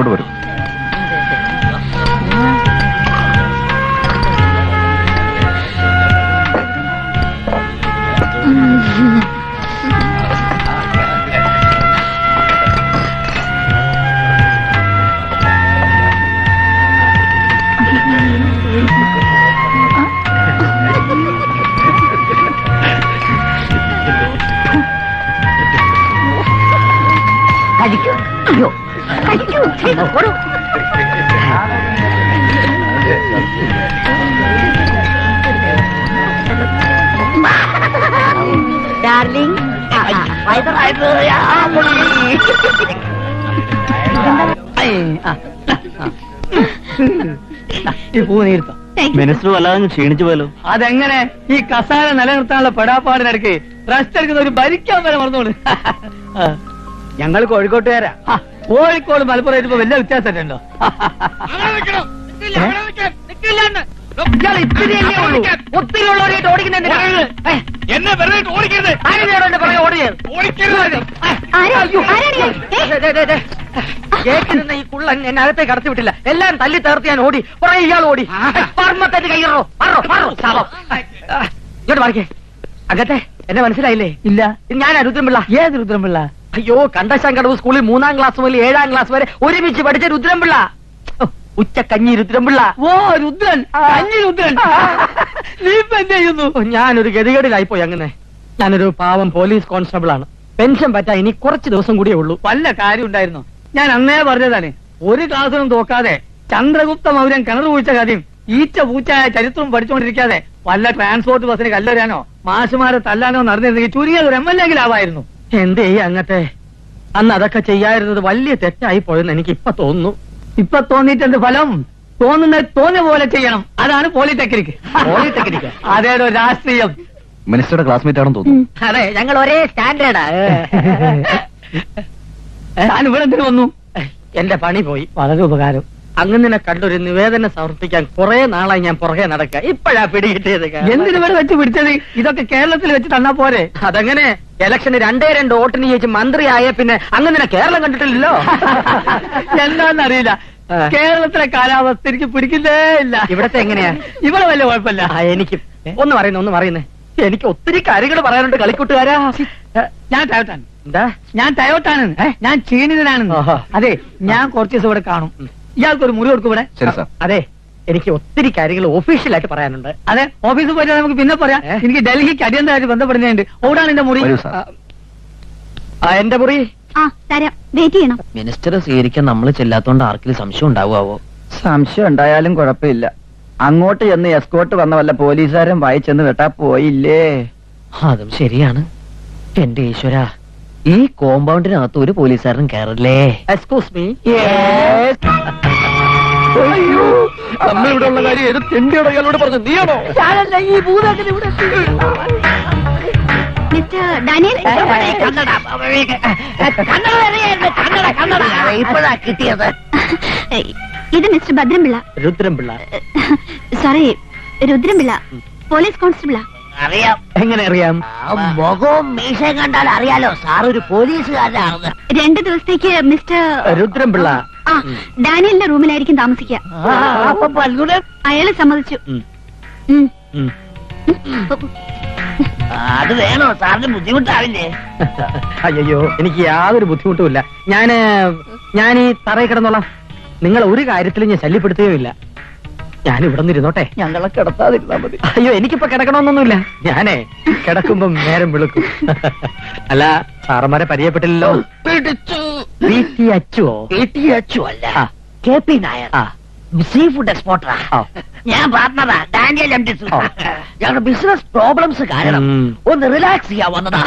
ഇങ്ങോട്ട് വരും. ഡാർലിംഗ്. ഈ പൂ നീർത്തം. മിനിസ്റ്റർ വല്ലാതെ ക്ഷീണിച്ചു പോലോ അതെങ്ങനെ? ഈ കസാര നിലനിർത്താനുള്ള പെടാപ്പാടിനിടയ്ക്ക് റെസ്റ്റ് എടുക്കുന്ന ഒരു ഭരിക്കാൻ വരെ മറന്നോളൂ ഞങ്ങൾ കോഴിക്കോട്ടുകാരാ. ആ, കോഴിക്കോട് മലപ്പുറം ഇപ്പൊ വലിയ വ്യത്യാസം ഉണ്ടോ ഇയാൾ ഇത്തിരിയല്ലേ ഉള്ളൂ. ഒത്തിരി ഉള്ളവരായിട്ട് ഓടിക്കുന്നെന്തിനാ എന്നെ വെറുതെ ഓടിക്കരുത്. ആരാ? ഈ കുള്ളൻ എന്നെ അകത്തേക്ക് കടത്തി വിട്ടില്ല. എല്ലാം തല്ലി തേർത്ത് ഞാൻ ഓടി. കുറെ ഇയാൾ ഓടി. പർമ്മത്തേക്ക് കയ്യറോ പറോ പറോ ശാപം. ഇങ്ങോട്ട് മാറിക്കേ. അകത്തെ. എന്നെ മനസ്സിലായില്ലേ? ഇല്ല. ഞാൻ രുദ്രംപിള്ള ഏത് രുദ്രംപിള്ള അയ്യോ കണ്ടശാങ്കടവ് സ്കൂളിൽ മൂന്നാം ക്ലാസ് മുതൽ ഏഴാം ക്ലാസ് വരെ ഒരുമിച്ച് പഠിച്ച രുദ്രംപിള്ള കഞ്ഞി രുദ്രംപിള്ള ഓ രുദ്രൻ. കഞ്ഞി രുദ്രൻ. നീ ഇപ്പൊ എന്ത് ചെയ്യുന്നു? ഞാനൊരു ഗതികേടിലായി പോയി അങ്ങനെ. ഞാനൊരു പാവം പോലീസ് കോൺസ്റ്റബിൾ ആണ് പെൻഷൻ പറ്റാ ഇനി കുറച്ച് ദിവസം കൂടിയേ ഉള്ളൂ. വല്ല കാര്യം ഉണ്ടായിരുന്നു? ഞാൻ അന്നേ പറഞ്ഞതാണ് ഒരു ക്ലാസ്സിനും തോക്കാതെ ചന്ദ്രഗുപ്ത മൗര്യൻ കിണർ കുഴിച്ച കഥയും ഈച്ച പൂച്ചായ ചരിത്രവും പഠിച്ചുകൊണ്ടിരിക്കാതെ വല്ല ട്രാൻസ്പോർട്ട് ബസ്സിന് കല്ലെറിയാനോ മാഷുമാരെ തല്ലാനോ നടന്നിരുന്നെങ്കിൽ ചുരുങ്ങിയത് ഒരു എം എൽ എങ്കിലാവായിരുന്നു എന്തേ അങ്ങത്തെ? അന്ന് അതൊക്കെ ചെയ്യാതിരുന്നത് വലിയ തെറ്റായി പോയെന്ന് എനിക്ക് ഇപ്പൊ തോന്നുന്നു. ഇപ്പൊ തോന്നിയിട്ട് എന്ത് ഫലം തോന്നുന്നത് തോന്നിയ പോലെ ചെയ്യണം. അതാണ് പോളിടെക്നിക് പോളിടെക്നിക് അതേടോ രാഷ്ട്രീയം. മിനിസ്റ്ററുടെ ക്ലാസ്മേറ്റ് ആണെന്ന് തോന്നുന്നു. അതെ ഞങ്ങൾ ഒരേ സ്റ്റാൻഡേർഡാ. ഞാൻ ഇവിടെ എന്തിനു വന്നു? എന്റെ പണി പോയി. വളരെ ഉപകാരം. അങ്ങനെ കണ്ടൊരു നിവേദനം സമർപ്പിക്കാൻ കുറെ നാളായി ഞാൻ പുറകെ നടക്കുക. ഇപ്പഴാ പിടികിട്ടിയത് എന്തിനു ഇവിടെ വെച്ച് പിടിച്ചത്? ഇതൊക്കെ കേരളത്തിൽ വെച്ച് തന്നാ പോരെ? അതങ്ങനെ ഇലക്ഷന് രണ്ടേ രണ്ട് വോട്ടിന് ജയിച്ച് മന്ത്രിയായ പിന്നെ അങ്ങനെ കേരളം കണ്ടിട്ടില്ലല്ലോ? എന്താന്നറിയില്ല. കേരളത്തിലെ കാലാവസ്ഥ എനിക്ക് പിടിക്കില്ലേ ഇല്ല. ഇവിടത്തെ എങ്ങനെയാ? ഇവിടെ വലിയ കുഴപ്പമില്ല. എനിക്ക് ഒന്ന് പറയുന്നു ഒന്ന് പറയുന്നേ. എനിക്ക് ഒത്തിരി കാര്യങ്ങൾ പറയാനുണ്ട് കളിക്കൂട്ടുകാരാ. ഞാൻ ടയോട്ടാണ്. എന്താ? ഞാൻ ടയോട്ടാണ്. ഞാൻ ക്ഷീണിതനാണ്. അതെ ഞാൻ കുറച്ച് ദിവസം ഇവിടെ കാണും. ഇയാൾക്ക് ഒരു മുറി കൊടുക്കും ശരി, സാർ. അതെ. എനിക്ക് ഒത്തിരി കാര്യങ്ങൾ ഒഫീഷ്യലായിട്ട് പറയാനുണ്ട്. അതെ ഓഫീസിൽ പോയിട്ട് നമുക്ക് പിന്നെ പറയാം. എനിക്ക് ഡൽഹിക്ക് അടിയന്തരമായിട്ട് ബന്ധപ്പെടുന്നുണ്ട് ഓടാണ് എന്റെ മുറി? വരൂ, സാർ. ആ, എന്റെ മുറി? ആ തരാം. വെയിറ്റ് ചെയ്യണം. മിനിസ്റ്റർ സ്വീകരിക്കാൻ നമ്മൾ ചെല്ലാത്തോണ്ട് ആർക്കും സംശയം ഉണ്ടാവുമോ സംശയം ഉണ്ടായാലും കുഴപ്പമില്ല. അങ്ങോട്ട് ചെന്ന് എസ്കോട്ട് വന്ന വല്ല പോലീസുകാരൻ വായിച്ചെന്ന് വെട്ടാ പോയില്ലേ? അതും ശരിയാണ്. എന്റെ ഈശ്വര. ഈ കോമ്പൗണ്ടിനകത്ത് ഒരു പോലീസുകാരനും കയറില്ലേ എക്സ്ക്യൂസ് മീ നമ്മളിവിടെ ഉള്ള കാര്യം ഏത് തെണ്ടിയോടോ ഇയാളോട് പറഞ്ഞു? നീയാണോ? മിസ്റ്റർ ഡാനിയൽ? ഇപ്പോഴാ കിട്ടിയത്. ഇത് mister Bhadrampillai Rudrampillai sorry Rudrampillai police കോൺസ്റ്റബിളാ. അറിയാം. എങ്ങനെ അറിയാം? മുഖവും മീശയും കണ്ടാൽ അറിയാലോ. സാർ ഒരു പോലീസുകാരനാണെന്ന് രണ്ടു ദിവസത്തേക്ക് മിസ്റ്റർ രുദ്രംപിള്ള ആ ഡാനിയലിന്റെ റൂമിലായിരിക്കും താമസിക്കുക. അപ്പൊ അയാൾ സമ്മതിച്ചു. ഉം. ഉം. ഉം. അത് വേണോ? സാറിന് ബുദ്ധിമുട്ടാവില്ലേ? അയ്യോ എനിക്ക് യാതൊരു ബുദ്ധിമുട്ടുമില്ല. ഞാൻ ഞാൻ ഈ തറയിൽ കിടന്നോളാം. നിങ്ങൾ ഒരു കാര്യത്തിലും ഞാൻ ശല്യപ്പെടുത്തുകയുമില്ല. ഞാൻ ഇവിടെ നിന്നിരുന്നോട്ടെ? ഞങ്ങളെ കിടത്താതിരുന്നാ മതി. അയ്യോ എനിക്കിപ്പോ കിടക്കണമെന്നൊന്നുമില്ല. ഞാനേ കിടക്കുമ്പോ നേരം വിളിക്കും. അല്ല സാറന്മാരെ പരിചയപ്പെട്ടില്ലല്ലോ? പിടിച്ചു. പി ടി അച്ചുവോ? അച്ചു അല്ല. K P Nair. Sea food എക്സ്പോർട്ടറാ. ഞാൻ പാർട്ണറാ ഡാനിയൽ എം ടി ആ. ഞങ്ങളുടെ ബിസിനസ് പ്രോബ്ലംസ് കാരണം ഒന്ന് റിലാക്സ് ചെയ്യാൻ വന്നതാ.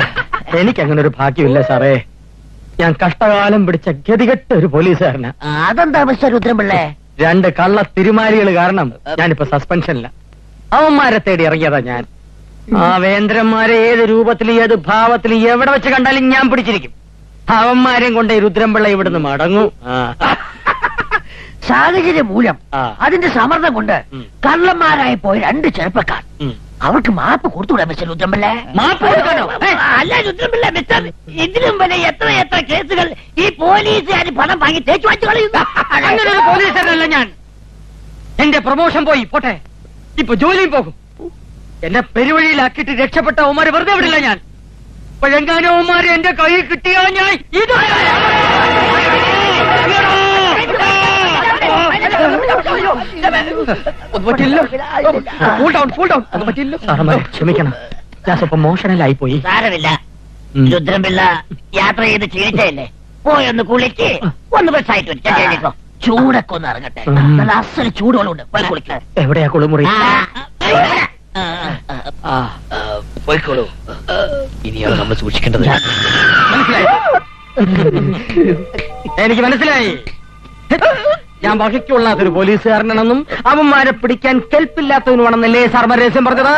എനിക്കങ്ങനെ ഒരു ഭാഗ്യമില്ല സാറേ. ഞാൻ കഷ്ടകാലം പിടിച്ച ഗതികെട്ട ഒരു പോലീസുകാരനാ അതെന്താ മിസ്റ്റർ രുദ്രപിള്ളേ രണ്ട് കള്ള തിരുമാലികൾ കാരണം ഞാനിപ്പോ സസ്പെൻഷനില്ല അവന്മാരെ തേടി ഇറങ്ങിയതാ ഞാൻ. ആ വേന്ദ്രന്മാരെ ഏത് രൂപത്തിൽ ഏത് ഭാവത്തിൽ എവിടെ വെച്ച് കണ്ടാലും ഞാൻ പിടിച്ചിരിക്കും. അവന്മാരെയും കൊണ്ട് രുദ്രംപിള്ള ഇവിടുന്ന് മടങ്ങും. സാഹചര്യ മൂലം അതിന്റെ സമ്മർദ്ദം കൊണ്ട്. കള്ളന്മാരായി പോയ രണ്ട് ചെറുപ്പക്കാർ. അവർക്ക് മാപ്പ് കൊടുത്തുകൂടാ മിസ്റ്റർ രുദ്രമ്പിള്ള മാപ്പ് കൊടുക്കണോ? അല്ല രുദ്രമ്പിള്ള മിസ്റ്റർ ഇതിലും വരെ എത്ര എത്ര കേസുകൾ ഈ പോലീസുകാർ പണം വാങ്ങി തേച്ചു വാച്ചു കളയുന്നു? അങ്ങനെ ഒരു പോലീസുകാരനല്ല ഞാൻ. എന്റെ പ്രൊമോഷൻ പോയി പോട്ടെ. ഇപ്പൊ ജോലിയും പോകും. എന്നെ പെരുവഴിയിലാക്കിയിട്ട് രക്ഷപ്പെട്ട ഉമാര് വെറുതെ വിടില്ല ഞാൻ. ഇപ്പൊ എങ്ങാനോ ഉമാര് എന്റെ കൈ കിട്ടിയാ ഞാൻ ഇത് ക്ഷമിക്കണം. ഞാൻ സ്വപ്പം മോഷണലായി പോയി സാരമില്ല രുദ്രംപിള്ള യാത്ര ചെയ്ത് ക്ഷീണിച്ചല്ലേ പോയൊന്ന് കുളിക്ക്. ഒന്ന് ഞാൻ എഴുതിക്കോ. ചൂടൊക്കെ ഒന്ന് ഇറങ്ങട്ടെ. നല്ല അസൽ ചൂടുകളുണ്ട്. പോയി കുളിക്ക്. എവിടെയാ കുളിമുറി? പോയിക്കോളൂ. ഇനിയാണ് നമ്മൾ സൂക്ഷിക്കേണ്ടത്. മനസ്സിലായി? എനിക്ക് മനസ്സിലായി. ഞാൻ വഹിക്കൊള്ളാത്തൊരു പോലീസുകാരനാണെന്നും അവന്മാരെ പിടിക്കാൻ കെൽപ്പില്ലാത്തവനുമാണെന്നല്ലേ സാർമാർ രഹസ്യം പറഞ്ഞത്.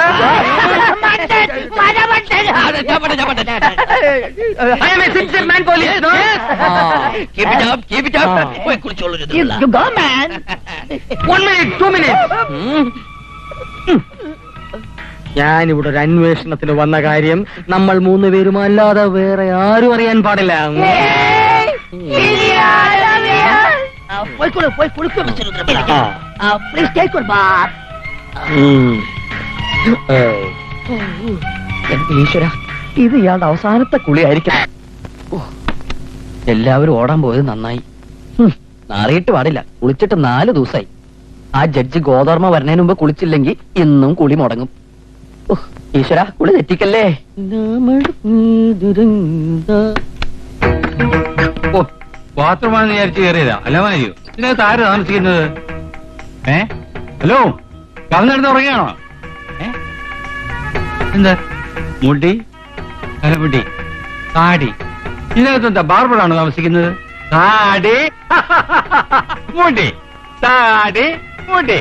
ഞാനിവിടെ ഒരു അന്വേഷണത്തിന് വന്ന കാര്യം നമ്മൾ മൂന്ന് പേരും അല്ലാതെ വേറെ ആരും അറിയാൻ പാടില്ല. പോയിക്കോളൂ പോയി കുളിക്കൂ മിസ്റ്റർ. പ്ലീസ് ടേക്ക് ഒരു ബാത്ത് ഉം. ഏ. എന്റെ ഈശ്വര ഇത് ഇയാളുടെ അവസാനത്തെ കുളിയായിരിക്കും എല്ലാവരും ഓടാൻ പോയത് നന്നായി. നാറിയിട്ട് പാടില്ല കുളിച്ചിട്ട് നാല് ദിവസമായി ആ ജഡ്ജ് ഗോതർമ്മ വരുന്നതിന് മുമ്പ് കുളിച്ചില്ലെങ്കിൽ ഇന്നും കുളി മുടങ്ങും. ഈശ്വര കുളി തെറ്റിക്കല്ലേ? ബാത്റൂമാണെന്ന് വിചാരിച്ച് കയറിയതാ അല്ല മാരിയോ ഇതിനകത്ത് ആര് താമസിക്കുന്നത്? ഏ? ഹലോ കവന്നെടുത്ത് ഉറങ്ങിയാണോ? ഏ? എന്താ? മുടി? കലപുടി താടി? ഇതിനകത്ത് എന്താ ബാർബറാണോ താമസിക്കുന്നത്? താടി? മുടി? താടി? മുടി?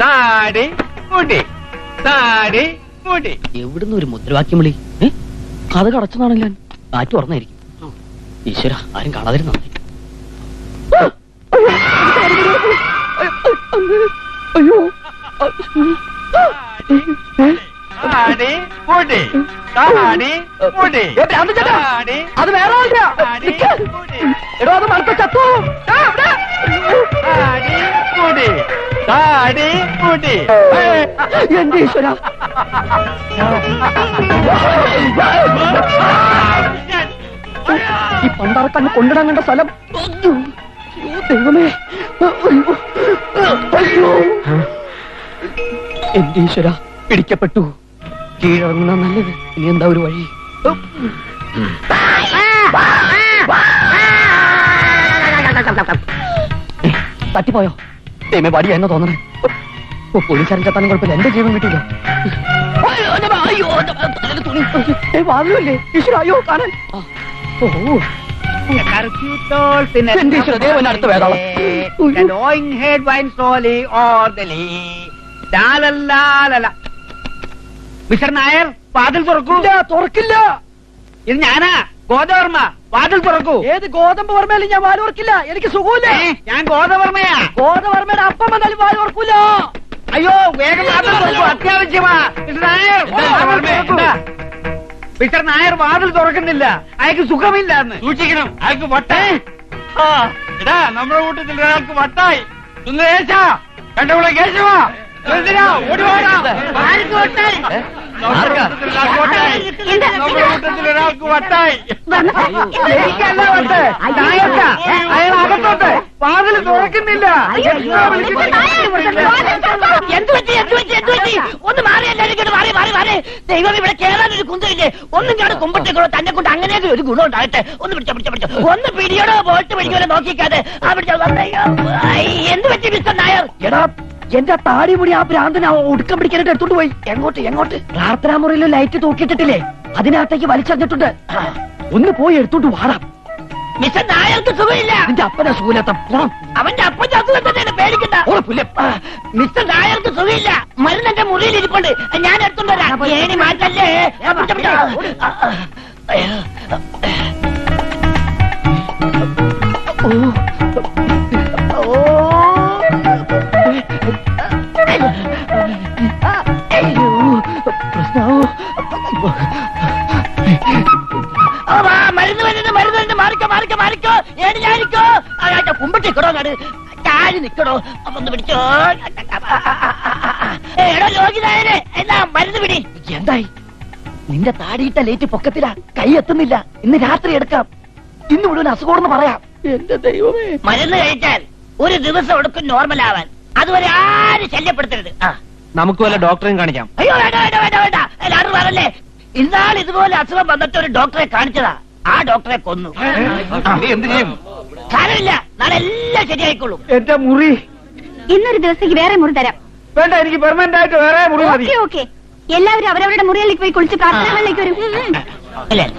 താടി? മുടി? താടി? മുടി? എവിടുന്ന് ഒരു മുദ്രാവാക്യം വിളി? ഏ? അത് കടച്ചതാണല്ലോ കാറ്റ് ഉറന്നായിരിക്കും ഈശ്വര ആരും കാണാതിരുന്നു അയ്യോ. അത് വേറെ. എടോ അത് മറക്ക ചത്തു. എന്റെ ഈശ്വര. ഈ പണ്ടാറക്കണ്ണ് കൊണ്ടിടാൻ കണ്ട സ്ഥലം. ദൈവമേ. എന്റെ ഈശ്വര പിടിക്കപ്പെട്ടു കീഴടങ്ങുന്ന നല്ലത് ഇനി എന്താ ഒരു വഴി തട്ടിപ്പോയോ ദൈവമേ പടിയാ എന്ന് തോന്നണേ ഓ, പോലീസുകാരൻ ചത്താനും കുഴപ്പമില്ല എന്റെ ജീവൻ കിട്ടിയില്ല അയ്യോ, എന്റെ ഈശ്വര അയ്യോ, എന്റെ മ- തലയിൽ തുണി. ഏ, വാതിലുമില്ലേ? ഈശ്വരാ, അയ്യോ, കാണാൻ. ആ, ഓ, എന്റെ ഈശ്വര, ദേ വന്ന് അടുത്ത വേതാളം. മിസ്റ്റർ നായർ വാതിൽ തുറക്കൂ ഇല്ല, തുറക്കില്ല ഇത് ഞാനാ ഗോദവർമ്മ വാതിൽ തുറക്കൂ ഏത് ഗോതമ്പ് വർമ്മയിലും ഞാൻ വാൽ ഓർക്കില്ല എനിക്ക് സുഖമില്ല ഏ, ഞാൻ ഗോദവർമ്മയാ ഗോതവർമ്മയുടെ അപ്പം വന്നാലും വാൽ ഓർക്കൂല അയ്യോ വേഗം വാതിൽ തുറക്കൂ അത്യാവശ്യമാ മിസ്റ്റർ നായർ വാതിൽ തുറക്കൂ. മിസ്റ്റർ നായർ വാതിൽ തുറക്കുന്നില്ല. അയാൾക്ക് സുഖമില്ല എന്ന്. സൂക്ഷിക്കണം. അയാൾക്ക് വട്ടേ എടാ നമ്മുടെ കൂട്ടത്തിൽ ഒരാൾക്ക് വട്ടായി. സുന്ദരേശ കണ്ടവിടെ കേശവാ. സുന്ദരാ, ഓടി ഒരാൾക്ക് വട്ടായി എനിക്കല്ല വട്ട് അയാൾ അകത്തോട്ട് വാതിൽ തുറക്കുന്നില്ല എന്ത് പറ്റി എന്ത് പറ്റി എന്ത് പറ്റി ഒന്ന് മാറി ഇങ്ങോട്ട് മാറി മാറി മാറി ദൈവം ഇവിടെ കേറാൻ ഒരു കുന്തമില്ലേ ഒന്നും ഞാൻ കുമ്പട്ടേക്കോ തന്നെ കൊണ്ട് അങ്ങനെയൊക്കെ ഒരു ഗുണം ഉണ്ടാകട്ടെ ഒന്ന് പിടിച്ച പിടിച്ച പിടിച്ചോ ഒന്ന് പിടിയോടോ ബോട്ട് പിടിക്കോ നോക്കിക്കാതെ ആ പിടിച്ചോ എന്ത് പറ്റി മിസ്റ്റർ നായർ എടാ എന്റെ താടി മുടി ആ ഭ്രാന്തന ഒടുക്കം പിടിക്കാനായിട്ട് എടുത്തോണ്ട് പോയി. എങ്ങോട്ട് എങ്ങോട്ട്? പ്രാർത്ഥനാ മുറിയിൽ ലൈറ്റ് തൂക്കിയിട്ടിട്ടില്ലേ? അതിനകത്തേക്ക് വലിച്ചറിഞ്ഞിട്ടുണ്ട്. ഒന്ന് പോയി എടുത്തോണ്ട് വാടാം. മിസ്റ്റർ നായർക്ക് സുഖമില്ല. നിന്റെ അപ്പന സൂലത്തം പോണം അവന്റെ അപ്പന്റെ അസുഖം തന്നെയാണ് പേടിക്കണ്ട. മിസ്റ്റർ നായർക്ക് സുഖമില്ല. മരുന്ന് എന്റെ മുറിയിൽ ഇരിപ്പുണ്ട്. ഞാൻ എടുത്തോണ്ട് വരാം. മാറ്റല്ലേ. ഓ. ചാരി ഒന്ന് പിടിച്ചോ. എടോ ലോകിതായനെ എന്നാ മരുന്ന് പിടി. എന്തായി? നിന്റെ താടിയിട്ട ലേറ്റ് പൊക്കത്തില കൈ എത്തുന്നില്ല. ഇന്ന് രാത്രി എടുക്കാം. ഇന്ന് മുഴുവൻ അസുഖമെന്ന് പറയാം. എന്റെ ദൈവമേ. മരുന്ന് കഴിച്ചാൽ ഒരു ദിവസം എടുക്കും നോർമൽ ആവാൻ അതുവരെ ആരും ശല്യപ്പെടുത്തരുത്. ആ. നമുക്ക് വല്ല ഡോക്ടറെയും കാണിക്കാം. അയ്യോ വേണ്ട വേണ്ട വേണ്ട വേണ്ട. എല്ലാവരും പറഞ്ഞല്ലേ? ഇന്നാൾ ഇതുപോലെ അസുഖം വന്നിട്ട് ഒരു ഡോക്ടറെ കാണിച്ചതാ. ആ ഡോക്ടറെ കൊന്നു. എന്ത് ചെയ്യും? സാരമില്ല നാളെ എല്ലാം ശരിയായിക്കോളും. എന്റെ മുറി. ഇന്നൊരു ദിവസത്തേക്ക് വേറെ മുറി തരാം. വേണ്ട എനിക്ക് പെർമനന്റ് ആയിട്ട് വേറെ മുറി മതി. Okay okay. എല്ലാവരും അവരവരുടെ മുറികളിലേക്ക് പോയി കുളിച്ച് പ്രാർത്ഥനകളിലേക്ക് വരും. എല്ലാരും